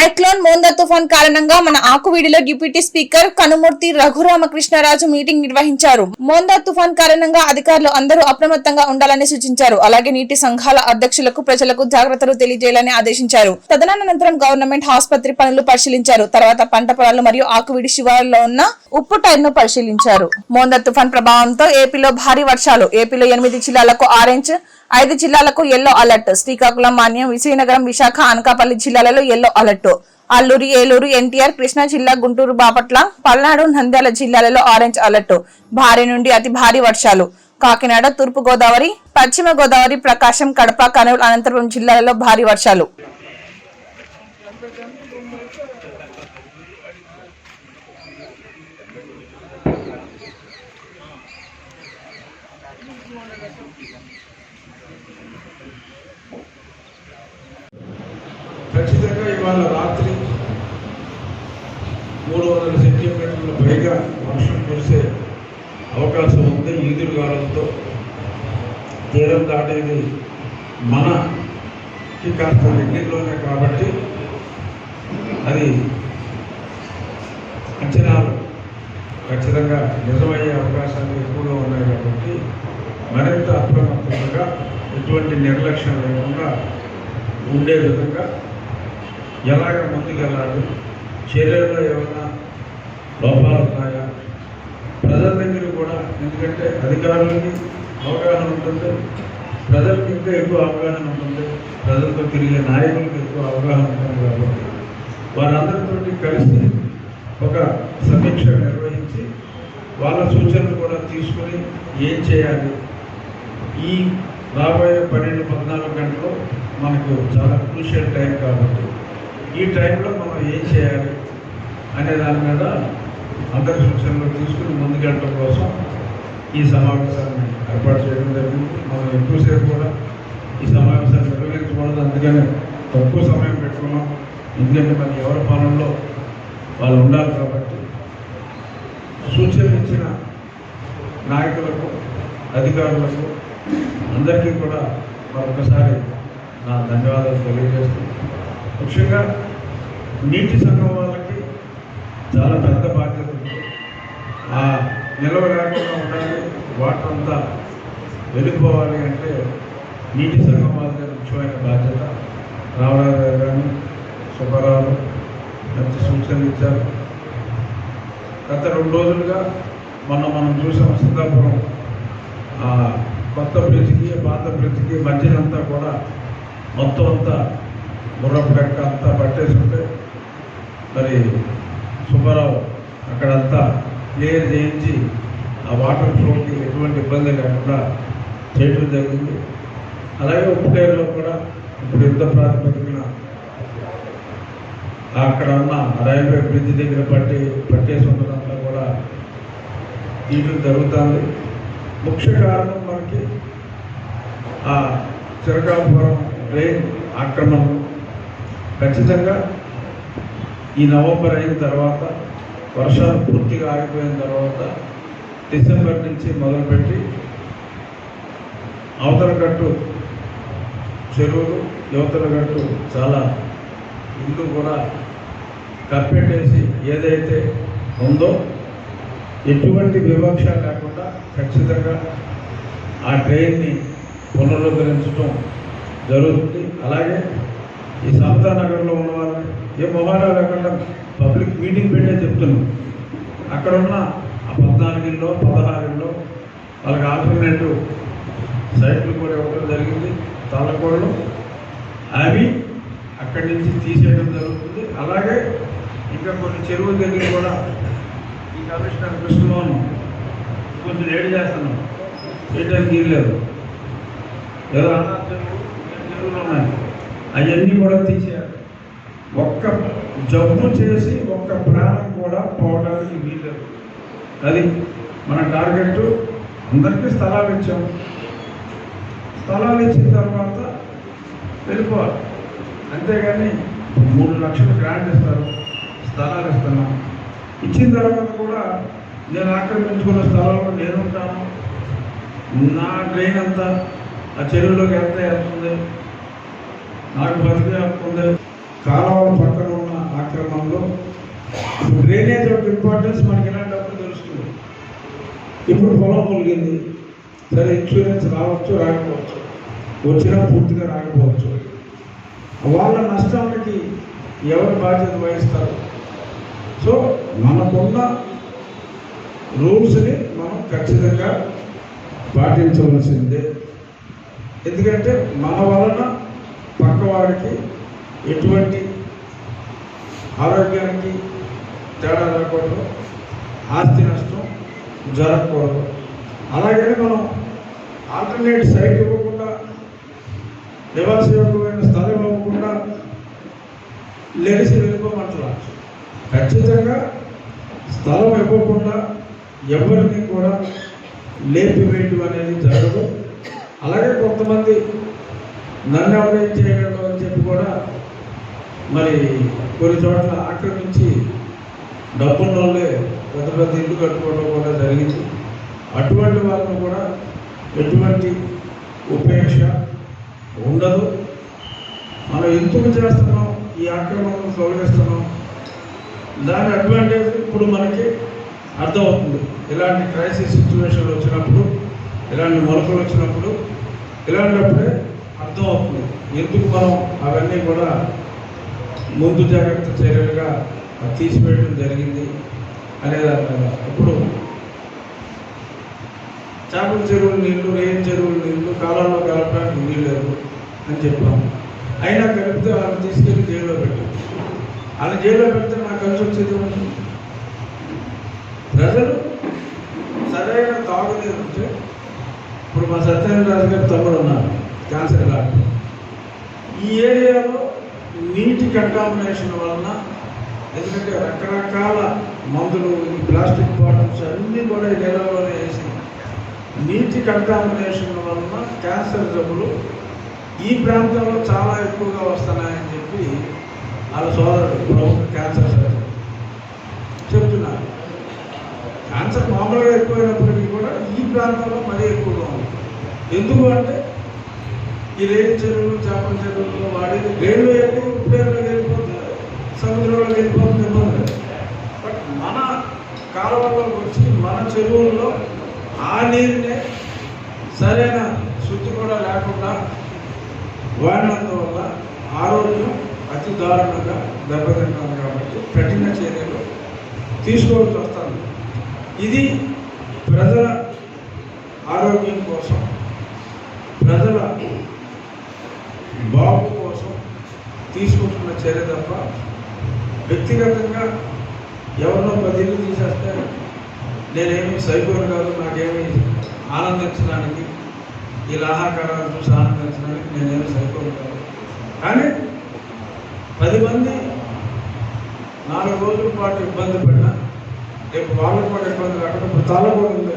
Cyclone Montha తుఫాన్ కారణంగా మన ఆకువీడిలో deputy speaker Kanumurthi Raghuramakrishnaraju meeting నిర్వహించారు. మోందా తుఫాన్ కారణంగా అధికారులు అందరూ అప్రమత్తంగా ఉండాలని సూచించారు. అలాగే నీటి సంఘాల అధ్యక్షులకు ప్రజలకు జాగ్రత్తలు తెలియజేయాలని ఆదేశించారు. తదనంతరం గవర్నమెంట్ ఆసుపత్రి పనులు పరిశీలించారు. తర్వాత పంట పొలాలు మరియు ఆకువీడి శివారులో ఉన్న ఉప్పు టైర్ను పరిశీలించారు. మోందా తుఫాన్ ప్రభావంతో ఏపీలో భారీ వర్షాలు. ఏపీలో ఎనిమిది జిల్లాలకు ఆరెంజ్ ఐదు జిల్లాలకు ఎల్లో అలర్ట్ శ్రీకాకుళం మాన్యం విజయనగరం విశాఖ అనకాపల్లి జిల్లాలలో yellow alert Alluru Eluru NTR Krishna జిల్లా గుంటూరు బాపట్ల పల్నాడు నంద్యాల జిల్లాలలో ఆరెంజ్ అలర్ట్ భారీ నుండి అతి భారీ వర్షాలు. కాకినాడ తూర్పు గోదావరి పశ్చిమ గోదావరి ప్రకాశం కడప కర్నూలు అనంతపురం జిల్లాలలో భారీ వర్షాలు. ఖచ్చితంగా ఇవాళ రాత్రి మూడు వందల సెంటీమీటర్ల పైగా వర్షం కురిసే అవకాశం ఉంది ఈదురుగాలులతో తీరం దాటేది మనకి కాస్త దగ్గరలోనే కాబట్టి అది అంచనాలు ఖచ్చితంగా నిజమయ్యే అవకాశాలు ఎక్కువగా ఉన్నాయి కాబట్టి మరింత అప్రమత్తంగా ఎటువంటి నిర్లక్ష్యం లేకుండా ఉండే విధంగా ఎలాగ ముందుకెళ్ళాలి చర్యల్లో ఏమైనా లోపాలు ఉన్నాయా? ప్రజల దగ్గర కూడా ఎందుకంటే అధికారులకి అవగాహన ఉంటుంది ప్రజలకు ఇంకా ఎక్కువ అవగాహన ఉంటుంది ప్రజలతో తిరిగే నాయకులకు ఎక్కువ అవగాహన ఉంటుంది కాబట్టి. వారందరితో కలిసి ఒక సమీక్ష నిర్వహించి వాళ్ళ సూచనలు కూడా తీసుకుని ఏం చేయాలి ఈ రాబోయే పన్నెండు పద్నాలుగు గంటలు మనకు చాలా క్రూషియల్ టైం కాబట్టి ఈ టైంలో మనం ఏం చేయాలి అనే దాని మీద అందరి సూచనలు తీసుకుని ముందుకెళ్ళడం కోసం ఈ సమావేశాన్ని ఏర్పాటు చేయడం జరిగింది. మనం ఎక్కువసేపు కూడా ఈ సమావేశాన్ని నిర్వహించకూడదు. అందుకనే తక్కువ సమయం పెట్టుకున్నాం. ఎందుకంటే మరి ఎవరి పాలనలో వాళ్ళు ఉండాలి కాబట్టి సూచనలు ఇచ్చిన నాయకులకు అధికారులకు అందరికీ కూడా మరొకసారి నా ధన్యవాదాలు తెలియజేస్తూ ముఖ్యంగా నీటి సంఘం వాళ్ళకి చాలా పెద్ద బాధ్యత ఉంది. ఆ నిల్వ లేకుండా ఉండాలి వాటర్ అంతా వెళ్ళిపోవాలి అంటే నీటి సంఘం వాళ్ళకి ముఖ్యమైన బాధ్యత. రామరాజు గారు కానీ సుబ్బారావు మంచి సూచనలు ఇచ్చారు. గత రెండు రోజులుగా మొన్న మనం చూసాం సిద్ధాపురం ఆ కొత్త బ్రిడ్జ్కి పాత బ్రిడ్జ్కి మధ్యనంతా కూడా మొత్తం అంతా మురపు రెక్క అంతా పట్టేసుకుంటే మరి సుబ్బారావు అక్కడంతా క్లియర్ చేయించి ఆ వాటర్ ఫ్లోకి ఎటువంటి ఇబ్బంది లేకుండా చేయడం జరిగింది. అలాగే ఉప్పుటేరులో కూడా ఇప్పుడు యుద్ధ ప్రాతిపదికన అక్కడ ఉన్న రైల్వే బ్రిడ్జ్ దగ్గర పట్టి పట్టేసి ఉన్నదంతా కూడా తీయడం జరుగుతుంది. ముఖ్య కారణం మనకి ఆ చిరకాపురం రైన్ ఆక్రమణ ఖచ్చితంగా ఈ నవంబర్ అయిన తర్వాత వర్షాలు పూర్తిగా ఆగిపోయిన తర్వాత డిసెంబర్ నుంచి మొదలుపెట్టి అవతల గట్టు చెరువులు యువతల గట్టు చాలా ఇల్లు కూడా కప్పెట్టేసి ఏదైతే ఉందో ఎటువంటి వివక్ష లేకుండా ఖచ్చితంగా ఆ ట్రైన్ని పునరుద్ధరించడం జరుగుతుంది. అలాగే ఈ సమతా నగర్లో ఉన్నవారు ఏ మొహారా లేకుండా పబ్లిక్ మీటింగ్ పెట్టే చెప్తున్నాం. అక్కడ ఉన్న ఆ పద్నాలుగులో పదహారులో వాళ్ళకి ఆల్టర్నేటివ్ సైట్లు కూడా ఇవ్వడం జరిగింది. తాళకోళ్ళు అవి అక్కడి నుంచి తీసేయడం జరుగుతుంది. అలాగే ఇంకా కొన్ని చెరువుల దగ్గర కూడా ఈ కమిషనర్ కృష్ణమోహన్ కొంచెం లేట్ చేస్తున్నాం. చేయడానికి తీయలేదు లేదు. అన్నా ఉన్నాయి అవన్నీ కూడా తీసేయాలి. ఒక్క జబ్బు చేసి ఒక్క ప్రాణం కూడా పోవడానికి వీలేదు అది మన టార్గెట్. అందరికీ స్థలాలు ఇచ్చాం. స్థలాలు ఇచ్చిన తర్వాత వెళ్ళిపోవాలి. అంతేగాని మూడు లక్షలు గ్రాంట్ ఇస్తారు. స్థలాలు ఇస్తున్నాం. ఇచ్చిన తర్వాత కూడా నేను ఆక్రమించుకున్న స్థలంలో నేనుంటాను నా ట్రైన్ అంతా ఆ చెరువులోకి ఎంత వెళ్తుంది నాకు బతికే హక్కు ఉంది. కాలువల పక్కన ఉన్న ఆక్రమణలో డ్రైనేజ్ యొక్క ఇంపార్టెన్స్ మనకి ఇలాంటప్పుడు తెలుస్తుంది ఇప్పుడు పొలం ములిగింది సరే ఇన్సూరెన్స్ రావచ్చు రాకపోవచ్చు? వచ్చినా పూర్తిగా రాకపోవచ్చు. వాళ్ళ నష్టానికి ఎవరు బాధ్యత వహిస్తారు? సో మనకున్న రూల్స్ని మనం ఖచ్చితంగా పాటించవలసిందే. ఎందుకంటే మన వలన పక్కవాడికి ఎటువంటి ఆరోగ్యానికి తేడా రాకూడదు ఆస్తి నష్టం జరగకూడదు. అలాగే మనం ఆల్టర్నేట్ సైట్ ఇవ్వకుండా నివాసయోగ్యమైన స్థలం ఇవ్వకుండా లెగిసి వెళ్ళిపోమంటున్నారు ఖచ్చితంగా స్థలం ఇవ్వకుండా ఎవరిని కూడా లేపివేయటం అనేది జరగదు. అలాగే కొంతమంది నన్ను ఎవరేం చేయగలరు అని చెప్పి కూడా మరి కొన్ని చోట్ల ఆక్రమించి డబ్బున్న వాళ్ళే పెద్ద పెద్ద ఇల్లు కట్టుకోవడం కూడా జరిగింది. అటువంటి వాళ్ళను కూడా ఎటువంటి ఉపేక్ష ఉండదు. మనం ఎందుకు చేస్తున్నాం? ఈ ఆక్రమణను తొలగిస్తున్నాం? దాని అడ్వాంటేజ్ ఇప్పుడు మనకి అర్థమవుతుంది. ఇలాంటి క్రైసిస్ సిచ్యువేషన్ వచ్చినప్పుడు ఇలాంటి మొలకలు వచ్చినప్పుడు ఇలాంటప్పుడే అర్థమవుతుంది. ఎందుకు మనం అవన్నీ కూడా ముందు జాగ్రత్త చర్యలుగా తీసివేయడం జరిగింది అనేది అర్థం ఇప్పుడు చేపల చెరువులు నీళ్ళు ఏం చెరువులు నీళ్ళు కాలంలో కలపడానికి వీలు లేదు అని చెప్పాము అయినా కలిపితే వాళ్ళని తీసుకెళ్ళి జైల్లో పెట్టాం. వాళ్ళని జైల్లో పెడితే నాకు కలిసి వచ్చేది ప్రజలు సరైన తాగునీరు ఉంటే ఇప్పుడు మా సత్యనారాయణ గారు తమ్ముడు ఉన్నారు క్యాన్సర్ డాక్టర్. ఈ ఏరియాలో నీటి కంటామినేషన్ వలన ఎందుకంటే రకరకాల మందులు ఈ ప్లాస్టిక్ బాటిల్స్ అన్నీ కూడా ఈ నీళ్ళలోనే వేసి నీటి కంటామినేషన్ వలన క్యాన్సర్ జబ్బులు ఈ ప్రాంతంలో చాలా ఎక్కువగా వస్తున్నాయని చెప్పి వాళ్ళ సోదరుడు క్యాన్సర్ సర్జన్ చెప్తున్నారు. క్యాన్సర్ మామూలుగా ఎక్కువైనప్పటికీ కూడా ఈ ప్రాంతంలో మరీ ఎక్కువగా ఉంది. ఎందుకు అంటే ఈ రేణు చెరువులు చేపల చెరువులు వాడేది రేణులు ఎక్కువ ఉపయోగంలోకి వెళ్ళిపోతే సముద్రంలోకి వెళ్ళిపోతుంది ఇబ్బంది బట్ మన కాలువల్లోకి వచ్చి మన చెరువుల్లో ఆ నీరునే సరైన శుద్ధి కూడా లేకుండా వాడినందువల్ల ఆరోగ్యం అతి దారుణంగా దెబ్బతింటుంది కాబట్టి కఠిన చర్యలు తీసుకోవాల్సి వస్తుంది. ఇది ప్రజల ఆరోగ్యం కోసం ప్రజల బాగు కోసం తీసుకుంటున్న చర్య తప్ప వ్యక్తిగతంగా ఎవరినో పదిలు తీసేస్తే నేనేమి సైకోని కాదు నాకేమి ఆనందించడానికి ఈ లాహాకారాలు చూసి ఆనందించడానికి నేనేమి సైకోని కాదు. కానీ పది మంది నాలుగు రోజుల పాటు ఇబ్బంది పడినా రేపు వాళ్ళు కూడా ఇబ్బంది కాకుండా ఇప్పుడు చాలా కూడా ఉంది.